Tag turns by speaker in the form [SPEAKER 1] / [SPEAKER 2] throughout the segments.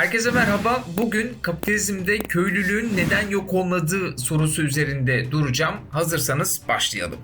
[SPEAKER 1] Herkese merhaba. Bugün kapitalizmde köylülüğün neden yok olmadığı sorusu üzerinde duracağım. Hazırsanız başlayalım.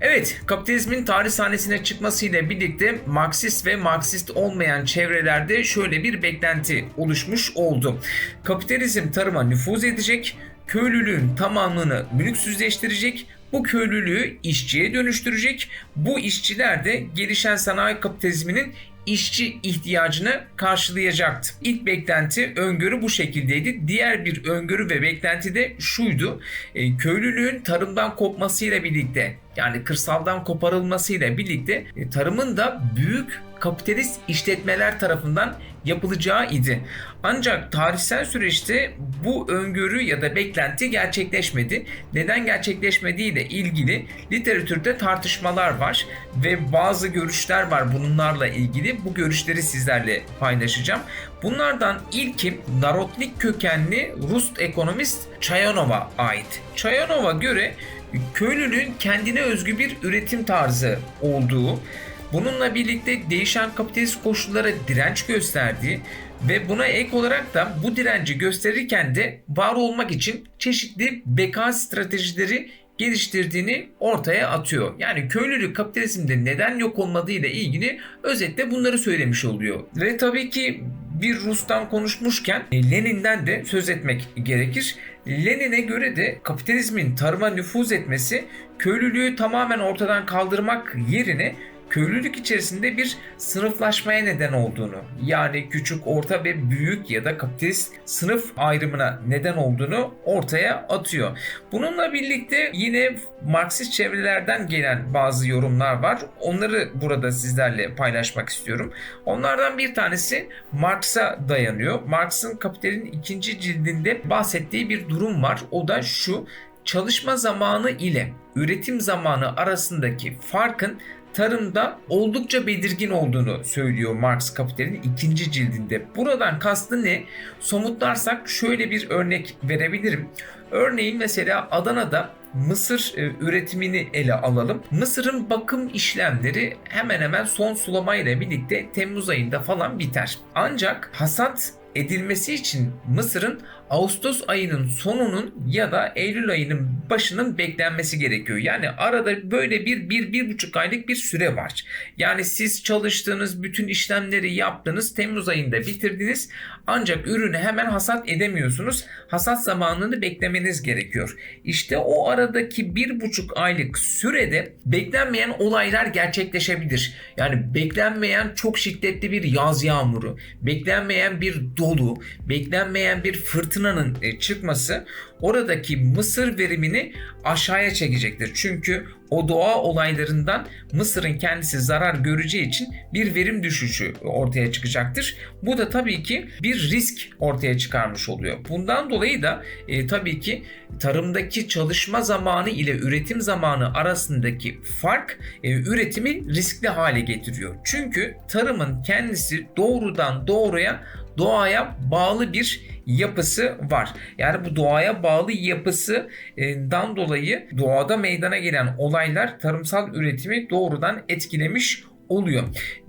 [SPEAKER 1] Evet, kapitalizmin tarih sahnesine çıkmasıyla birlikte Marksist ve Marksist olmayan çevrelerde şöyle bir beklenti oluşmuş oldu. Kapitalizm tarıma nüfuz edecek, köylülüğün tamamını mülksüzleştirecek, bu köylülüğü işçiye dönüştürecek. Bu işçiler de gelişen sanayi kapitalizminin işçi ihtiyacını karşılayacaktı. İlk beklenti öngörü bu şekildeydi. Diğer bir öngörü ve beklenti de şuydu. E, köylülüğün tarımdan kopmasıyla birlikte yani kırsaldan koparılmasıyla birlikte e, tarımın da büyük kapitalist işletmeler tarafından yapılacağı idi. Ancak tarihsel süreçte bu öngörü ya da beklenti gerçekleşmedi. Neden gerçekleşmediği ile ilgili literatürde tartışmalar var ve bazı görüşler var bunlarla ilgili. Bu görüşleri sizlerle paylaşacağım. Bunlardan ilki Narotnik kökenli Rus ekonomist Chayanov'a ait. Chayanov'a göre köylülüğün kendine özgü bir üretim tarzı olduğu, bununla birlikte değişen kapitalist koşullara direnç gösterdiği ve buna ek olarak da bu direnci gösterirken de var olmak için çeşitli beka stratejileri geliştirdiğini ortaya atıyor. Yani köylülük kapitalizmde neden yok olmadığı ile ilgili özetle bunları söylemiş oluyor. Ve tabii ki bir Rus'tan konuşmuşken Lenin'den de söz etmek gerekir. Lenin'e göre de kapitalizmin tarıma nüfuz etmesi köylülüğü tamamen ortadan kaldırmak yerine köylülük içerisinde bir sınıflaşmaya neden olduğunu yani küçük, orta ve büyük ya da kapitalist sınıf ayrımına neden olduğunu ortaya atıyor. Bununla birlikte yine Marksist çevrelerden gelen bazı yorumlar var. Onları burada sizlerle paylaşmak istiyorum. Onlardan bir tanesi Marx'a dayanıyor. Marx'ın Kapital'in ikinci cildinde bahsettiği bir durum var. O da şu çalışma zamanı ile üretim zamanı arasındaki farkın tarımda oldukça belirgin olduğunu söylüyor Marx Kapital'in ikinci cildinde. Buradan kastı ne? Somutlarsak şöyle bir örnek verebilirim. Örneğin mesela Adana'da mısır e, üretimini ele alalım. Mısırın bakım işlemleri hemen hemen son sulama ile birlikte Temmuz ayında falan biter. Ancak hasat edilmesi için Mısır'ın Ağustos ayının sonunun ya da Eylül ayının başının beklenmesi gerekiyor. Yani arada böyle bir, bir, bir buçuk aylık bir süre var. Yani siz çalıştığınız bütün işlemleri yaptınız. Temmuz ayında bitirdiniz. Ancak ürünü hemen hasat edemiyorsunuz. Hasat zamanını beklemeniz gerekiyor. İşte o aradaki bir buçuk aylık sürede beklenmeyen olaylar gerçekleşebilir. Yani beklenmeyen çok şiddetli bir yaz yağmuru, beklenmeyen bir dolu, beklenmeyen bir fırtınanın e, çıkması oradaki mısır verimini aşağıya çekecektir. Çünkü o doğa olaylarından Mısır'ın kendisi zarar göreceği için bir verim düşüşü ortaya çıkacaktır. Bu da tabii ki bir risk ortaya çıkarmış oluyor. Bundan dolayı da e, tabii ki tarımdaki çalışma zamanı ile üretim zamanı arasındaki fark e, üretimi riskli hale getiriyor. Çünkü tarımın kendisi doğrudan doğruya doğaya bağlı bir yapısı var. Yani bu doğaya bağlı yapısından dolayı doğada meydana gelen olaylar tarımsal üretimi doğrudan etkilemiş oluyor.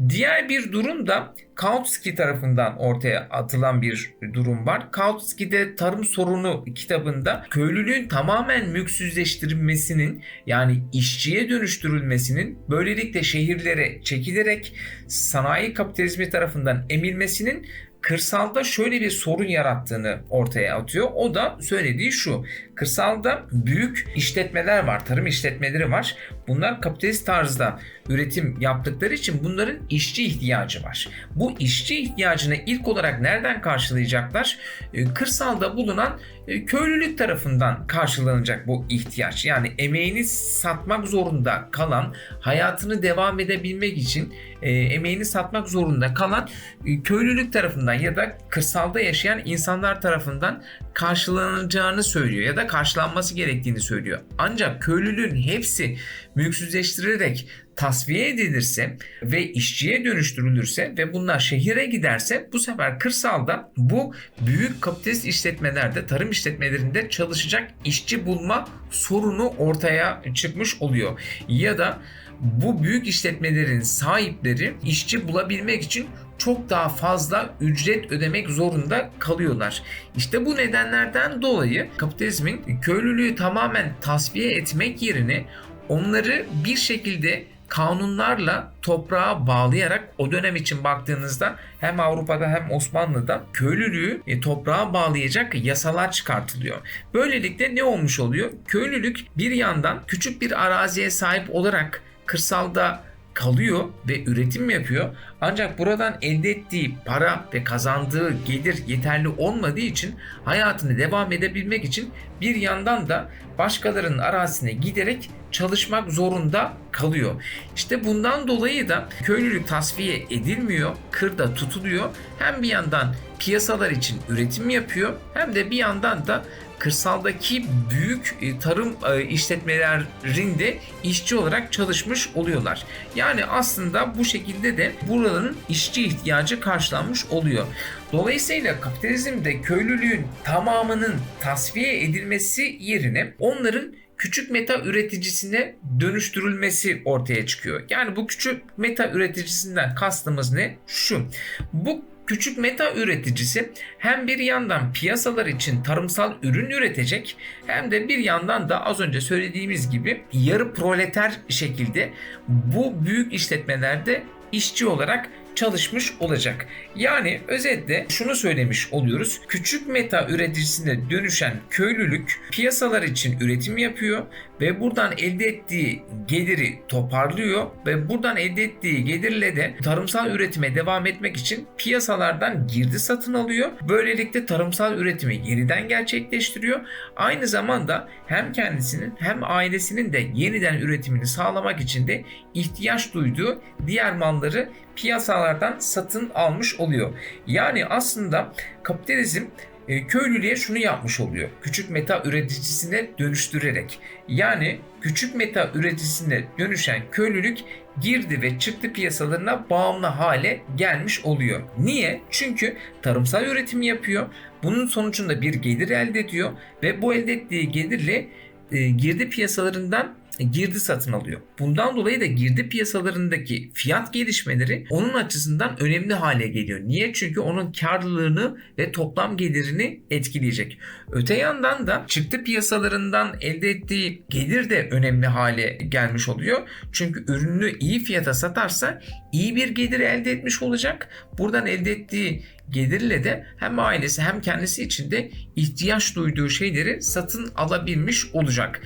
[SPEAKER 1] Diğer bir durum da Kautsky tarafından ortaya atılan bir durum var. Kautsky'de Tarım Sorunu kitabında köylülüğün tamamen mülksüzleştirilmesinin yani işçiye dönüştürülmesinin böylelikle şehirlere çekilerek sanayi kapitalizmi tarafından emilmesinin kırsalda şöyle bir sorun yarattığını ortaya atıyor. O da söylediği şu. Kırsalda büyük işletmeler var, tarım işletmeleri var. Bunlar kapitalist tarzda üretim yaptıkları için bunların işçi ihtiyacı var. Bu işçi ihtiyacını ilk olarak nereden karşılayacaklar? Ee, kırsalda bulunan e, köylülük tarafından karşılanacak bu ihtiyaç. Yani emeğini satmak zorunda kalan, hayatını devam edebilmek için e, emeğini satmak zorunda kalan e, köylülük tarafından ya da kırsalda yaşayan insanlar tarafından karşılanacağını söylüyor ya da karşılanması gerektiğini söylüyor. Ancak köylülüğün hepsi mülksüzleştirilerek tasfiye edilirse ve işçiye dönüştürülürse ve bunlar şehire giderse bu sefer kırsalda bu büyük kapitalist işletmelerde, tarım işletmelerinde çalışacak işçi bulma sorunu ortaya çıkmış oluyor. Ya da bu büyük işletmelerin sahipleri işçi bulabilmek için çok daha fazla ücret ödemek zorunda kalıyorlar. İşte bu nedenlerden dolayı kapitalizmin köylülüğü tamamen tasfiye etmek yerine onları bir şekilde kanunlarla toprağa bağlayarak o dönem için baktığınızda hem Avrupa'da hem Osmanlı'da köylülüğü e, toprağa bağlayacak yasalar çıkartılıyor. Böylelikle ne olmuş oluyor? Köylülük bir yandan küçük bir araziye sahip olarak kırsalda kalıyor ve üretim yapıyor. Ancak buradan elde ettiği para ve kazandığı gelir yeterli olmadığı için hayatını devam edebilmek için bir yandan da başkalarının arazisine giderek çalışmak zorunda kalıyor. İşte bundan dolayı da köylülük tasfiye edilmiyor, kırda tutuluyor. Hem bir yandan piyasalar için üretim yapıyor hem de bir yandan da kırsaldaki büyük e, tarım e, işletmelerinde işçi olarak çalışmış oluyorlar. Yani aslında bu şekilde de buraların işçi ihtiyacı karşılanmış oluyor. Dolayısıyla kapitalizmde köylülüğün tamamının tasfiye edilmesi yerine onların küçük meta üreticisine dönüştürülmesi ortaya çıkıyor. Yani bu küçük meta üreticisinden kastımız ne? Şu. Bu küçük meta üreticisi hem bir yandan piyasalar için tarımsal ürün üretecek hem de bir yandan da az önce söylediğimiz gibi yarı proleter şekilde bu büyük işletmelerde işçi olarak çalışmış olacak. Yani özetle şunu söylemiş oluyoruz. Küçük meta üreticisine dönüşen köylülük piyasalar için üretim yapıyor ve buradan elde ettiği geliri toparlıyor ve buradan elde ettiği gelirle de tarımsal üretime devam etmek için piyasalardan girdi satın alıyor. Böylelikle tarımsal üretimi yeniden gerçekleştiriyor. Aynı zamanda hem kendisinin hem ailesinin de yeniden üretimini sağlamak için de ihtiyaç duyduğu diğer malları piyasalardan satın almış oluyor. Yani aslında kapitalizm e, köylülüğe şunu yapmış oluyor. Küçük meta üreticisine dönüştürerek. Yani küçük meta üreticisine dönüşen köylülük girdi ve çıktı piyasalarına bağımlı hale gelmiş oluyor. Niye? Çünkü tarımsal üretim yapıyor. Bunun sonucunda bir gelir elde ediyor ve bu elde ettiği gelirle e, girdi piyasalarından girdi satın alıyor. Bundan dolayı da girdi piyasalarındaki fiyat gelişmeleri onun açısından önemli hale geliyor. Niye? Çünkü onun karlılığını ve toplam gelirini etkileyecek. Öte yandan da çıktı piyasalarından elde ettiği gelir de önemli hale gelmiş oluyor. Çünkü ürünü iyi fiyata satarsa iyi bir gelir elde etmiş olacak. Buradan elde ettiği gelirle de hem ailesi hem kendisi için de ihtiyaç duyduğu şeyleri satın alabilmiş olacak.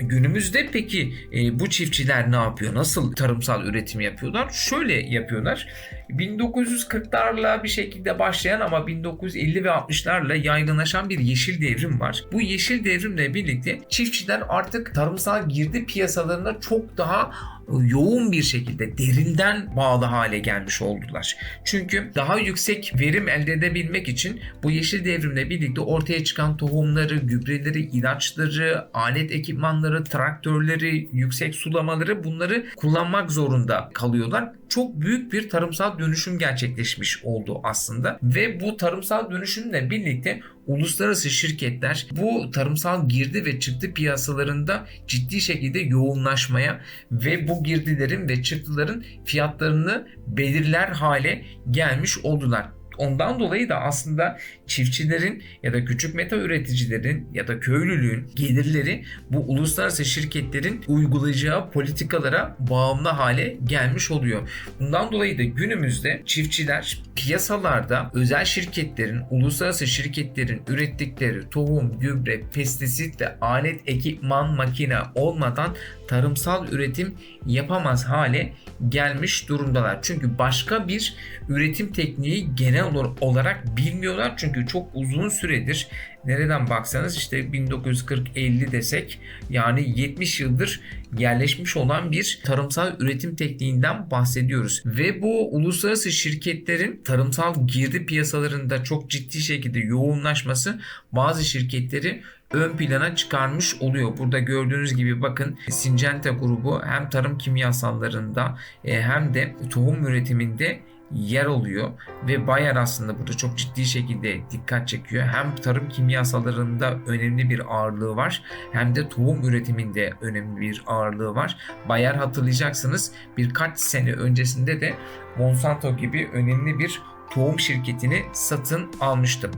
[SPEAKER 1] Günümüzde peki e, bu çiftçiler ne yapıyor? Nasıl tarımsal üretim yapıyorlar? Şöyle yapıyorlar. 1940'larla bir şekilde başlayan ama 1950 ve 60'larla yaygınlaşan bir yeşil devrim var. Bu yeşil devrimle birlikte çiftçiler artık tarımsal girdi piyasalarına çok daha yoğun bir şekilde derinden bağlı hale gelmiş oldular. Çünkü daha yüksek verim elde edebilmek için bu yeşil devrimle birlikte ortaya çıkan tohumları, gübreleri, ilaçları, alet ekipmanları, traktörleri, yüksek sulamaları bunları kullanmak zorunda kalıyorlar çok büyük bir tarımsal dönüşüm gerçekleşmiş oldu aslında. Ve bu tarımsal dönüşümle birlikte uluslararası şirketler bu tarımsal girdi ve çıktı piyasalarında ciddi şekilde yoğunlaşmaya ve bu girdilerin ve çıktıların fiyatlarını belirler hale gelmiş oldular. Ondan dolayı da aslında çiftçilerin ya da küçük meta üreticilerin ya da köylülüğün gelirleri bu uluslararası şirketlerin uygulayacağı politikalara bağımlı hale gelmiş oluyor. Bundan dolayı da günümüzde çiftçiler piyasalarda özel şirketlerin, uluslararası şirketlerin ürettikleri tohum, gübre, pestisit ve alet, ekipman, makine olmadan tarımsal üretim yapamaz hale gelmiş durumdalar. Çünkü başka bir üretim tekniği genel olarak bilmiyorlar. Çünkü çok uzun süredir nereden baksanız işte 1940-50 desek yani 70 yıldır yerleşmiş olan bir tarımsal üretim tekniğinden bahsediyoruz. Ve bu uluslararası şirketlerin tarımsal girdi piyasalarında çok ciddi şekilde yoğunlaşması bazı şirketleri ön plana çıkarmış oluyor. Burada gördüğünüz gibi bakın Syngenta grubu hem tarım kimyasallarında e, hem de tohum üretiminde yer alıyor ve Bayer aslında burada çok ciddi şekilde dikkat çekiyor. Hem tarım kimyasallarında önemli bir ağırlığı var hem de tohum üretiminde önemli bir ağırlığı var. Bayer hatırlayacaksınız birkaç sene öncesinde de Monsanto gibi önemli bir tohum şirketini satın almıştım.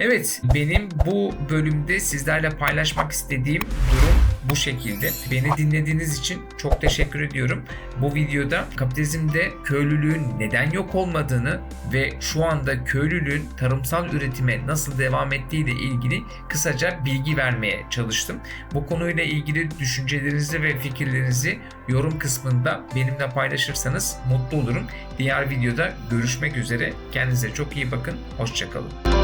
[SPEAKER 1] Evet benim bu bölümde sizlerle paylaşmak istediğim durum bu şekilde. Beni dinlediğiniz için çok teşekkür ediyorum. Bu videoda kapitalizmde köylülüğün neden yok olmadığını ve şu anda köylülüğün tarımsal üretime nasıl devam ettiği ile ilgili kısaca bilgi vermeye çalıştım. Bu konuyla ilgili düşüncelerinizi ve fikirlerinizi yorum kısmında benimle paylaşırsanız mutlu olurum. Diğer videoda görüşmek üzere. Kendinize çok iyi bakın. Hoşçakalın.